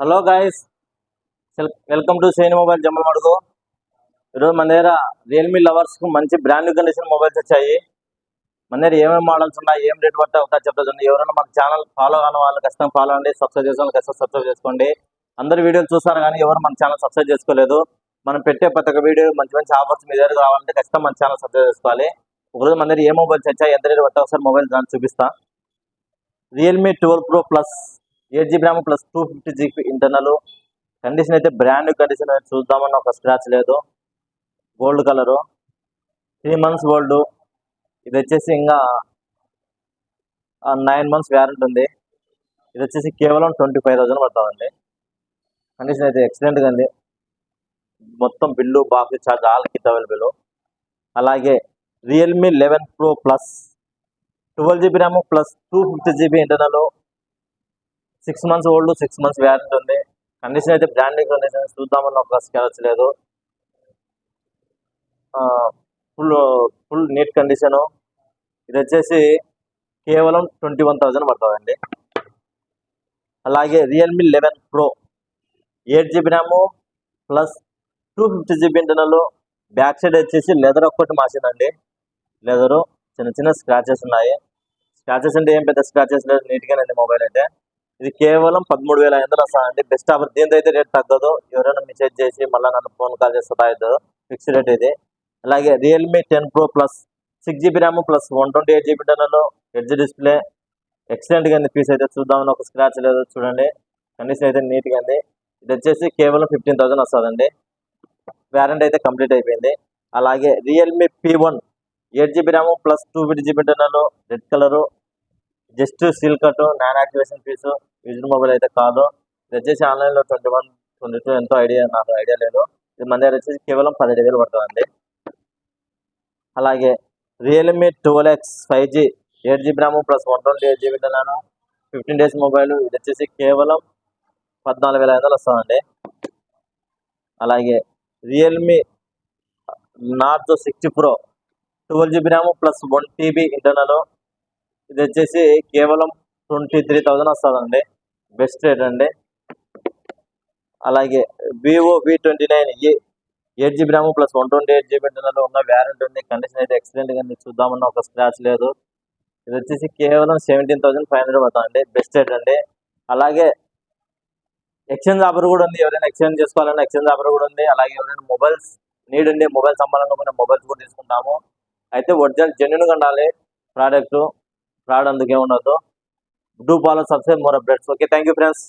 Hello guys welcome to సేని mobile Jammalamadugu ఈరోజు మన దగ్గర రియల్మీ లవర్స్కు మంచి బ్రాండ్ కండిషన్ మొబైల్స్ వచ్చాయి. మన దగ్గర ఏమేమి మోడల్స్ ఉన్నాయి ఏం రేట్ పడితే ఒకసారి చెప్తుంది ఎవరైనా మన ఛానల్ ఫాలో కాని వాళ్ళు ఖచ్చితంగా ఫాలో అండి సబ్స్క్రైబ్ చేసుకోవాలి ఖచ్చితంగా సబ్స్క్రైబ్ చేసుకోండి. అందరు వీడియోలు చూస్తారు కానీ ఎవరు మన ఛానల్ సబ్స్క్రైబ్ చేసుకోలేదు. మనం పెట్టే ప్రతి ఒక్క వీడియో మంచి మంచి ఆఫర్స్ మీ దగ్గర కావాలంటే ఖచ్చితంగా మన ఛానల్ సబ్స్క్రైబ్ చేసుకోవాలి. ఒకరోజు మన దగ్గర ఏ మొబైల్స్ వచ్చాయి ఎంత రేట్ పడితే ఒకసారి మొబైల్ దాన్ని చూపిస్తా. Realme twelve pro plus eight GB RAM plus two fifty GB internal. Condition అయితే బ్రాండ్ కండిషన్ చూద్దామన్న ఒక స్క్రాచ్ లేదు. Gold colour three months gold ఇది వచ్చేసి ఇంకా నైన్ మంత్స్ వ్యారంటీ ఉంది. ఇది వచ్చేసి కేవలం ట్వంటీ ఫైవ్ థౌజండ్ పడుతుందండి. కండిషన్ అయితే ఎక్సలెంట్గా ఉంది. మొత్తం bill box charge all kit available అలాగే Realme eleven pro plus twelve GB RAM plus two fifty GB internal. Six months old six months warranty ఉంది. కండిషన్ అయితే బ్రాండింగ్ కండిషన్ చూద్దామన్న ఒక స్కెచ్ లేదు ఫుల్ ఫుల్ నీట్ కండిషను. ఇది వచ్చేసి కేవలం twenty one thousand పడుతుందండి. అలాగే Realme eleven pro eight GB RAM plus two fifty GB internal back side వచ్చేసి లెదర్ ఒక్కటి మార్చిందండి. లెదరు చిన్న చిన్న స్క్రాచెస్ ఉన్నాయి. స్క్రాచెస్ అంటే ఏం పెద్ద స్క్రాచెస్ లేదు నీట్గానే మొబైల్ అయితే. ఇది కేవలం పదమూడు వేల ఐదు వందలు అండి. బెస్ట్ ఆఫర్ దీంతో అయితే రేట్ తగ్గదు ఎవరైనా మెసేజ్ చేసి మళ్ళీ నన్ను ఫోన్ కాల్ చేస్తే రాయద్దు ఫిక్స్ రేట్ ఇది. అలాగే Realme ten pro plus six GB RAM plus one twenty eight GB internal edge display ఎక్సలెంట్గా ఉంది పీస్ అయితే చూద్దామని ఒక స్క్రాచ్ లేదు చూడండి. కండిషన్ అయితే నీట్గా ఉంది. ఇది వచ్చేసి కేవలం ఫిఫ్టీన్ థౌసండ్ వస్తుందండి వ్యారంటీ అయితే కంప్లీట్ అయిపోయింది. అలాగే Realme P one eight GB RAM plus two fifty GB internal red colour just seal cut non activation fees used mobile అయితే కాదు. ఇది వచ్చేసి ఆన్లైన్లో ట్వంటీ వన్ ట్వంటీ టూ ఎంతో ఐడియా నాకు ఐడియా లేదు. ఇది మన దగ్గర వచ్చేసి కేవలం పదిహేడు వేలు పడుతుందండి. అలాగే Realme twelve X five G eight GB RAM plus one twenty eight GB internal fifteen days mobile ఇది వచ్చేసి కేవలం పద్నాలుగు వేల ఐదు వందలు వస్తుందండి. అలాగే Realme Narzo sixty pro twelve GB RAM plus one TB internal ఇది వచ్చేసి కేవలం ట్వంటీ త్రీ థౌజండ్ వస్తుందండి. బెస్ట్ రేట్ అండి. అలాగే Vivo V twenty nine A eight GB RAM plus one twenty eight GB internal ఉన్న వ్యారంటీ ఉంది. Condition అయితే ఎక్సలెంట్గా ఉంది. చూద్దామన్న ఒక స్క్రాచ్ లేదు. ఇది వచ్చేసి కేవలం సెవెంటీన్ థౌసండ్ ఫైవ్ హండ్రెడ్ పడుతుందండి. బెస్ట్ రేట్ అండి. అలాగే ఎక్స్చేంజ్ ఆఫర్ కూడా ఉంది. ఎవరైనా ఎక్స్చేంజ్ చేసుకోవాలన్నా ఎక్స్చేంజ్ ఆఫర్ కూడా ఉంది. అలాగే ఎవరైనా మొబైల్స్ నీడ్ ఉంది మొబైల్ సంబంధంగా మొబైల్స్ కూడా తీసుకుంటాము. అయితే ఒరిజినల్ జెన్యున్గా ఉండాలి. ప్రోడక్ట్ ఫ్రాడ్ అందుకే do follow subscribe more updates okay thank you friends